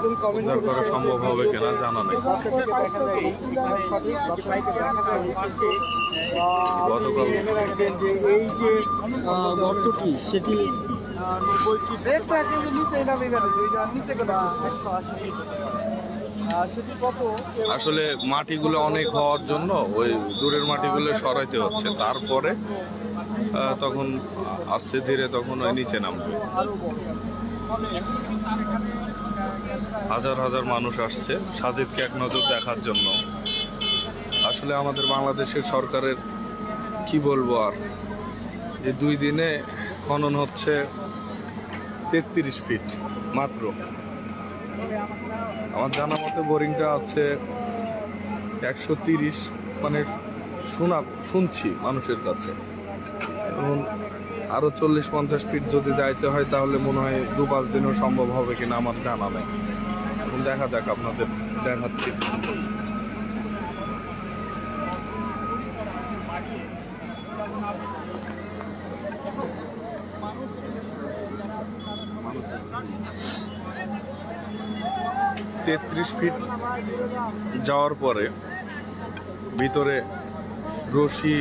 উদ্ধার করা সম্ভব হবে কিনা জানা নেই। গতকাল- যে এই যে গর্তটি সেটি আসলে মাটিগুলো অনেক হওয়ার জন্য ওই দূরের মাটিগুলো সরাইতে হচ্ছে। তারপরে তখন আস্তে ধীরে তখন ওই নিচে নামবে। হাজার হাজার মানুষ আসছে। সাজিদকে এক নজর দেখার জন্য। আসলে আমাদের বাংলাদেশের সরকারের কি বলব আর? যে দুই দিনে খনন হচ্ছে তেত্রিশ ফিট মাত্র। আমার জানা মতে বোরিংটা আছে একশো তিরিশ মানে শোনা, শুনছি মানুষের কাছে। এবং আরও চল্লিশ পঞ্চাশ ফিট যদি যাইতে হয়, তাহলে মনে হয় দু পাঁচ দিনও সম্ভব হবে কিনা আমার জানা নেই। দেখা যাক আপনাদের দেখাচ্ছি তেত্রিশ ফিট যাওয়ার পরে ভিতরে রশি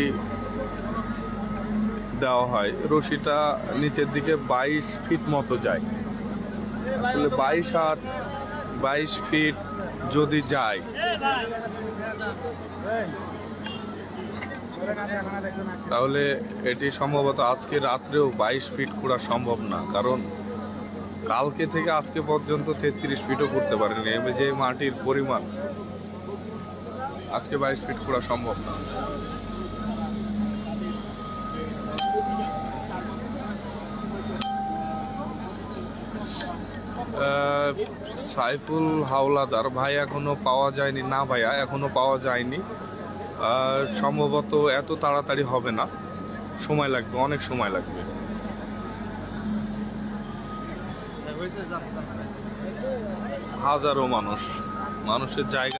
দেওয়া হয়। রশিটা নিচের দিকে বাইশ ফিট মতো যায়। আসলে বাইশ আর বাইশ ফিট যদি যায়। তাহলে এটি সম্ভবত আজকে রাত্রেও বাইশ ফিট খোঁড়া সম্ভব না, কারণ কালকে থেকে আজকে পর্যন্ত তেত্রিশ ফিটও করতে পারেনি। এবার যে মাটির পরিমাণ, আজকে বাইশ ফিট খোঁড়া সম্ভব না। সাইফুল হাওলাদার, ভাই এখনও পাওয়া যায়নি। না ভাইয়া, এখনও পাওয়া যায়নি। সম্ভবত এত তাড়াতাড়ি হবে না। সময় লাগবে, অনেক সময় লাগবে। হাজারো মানুষ, মানুষের জায়গা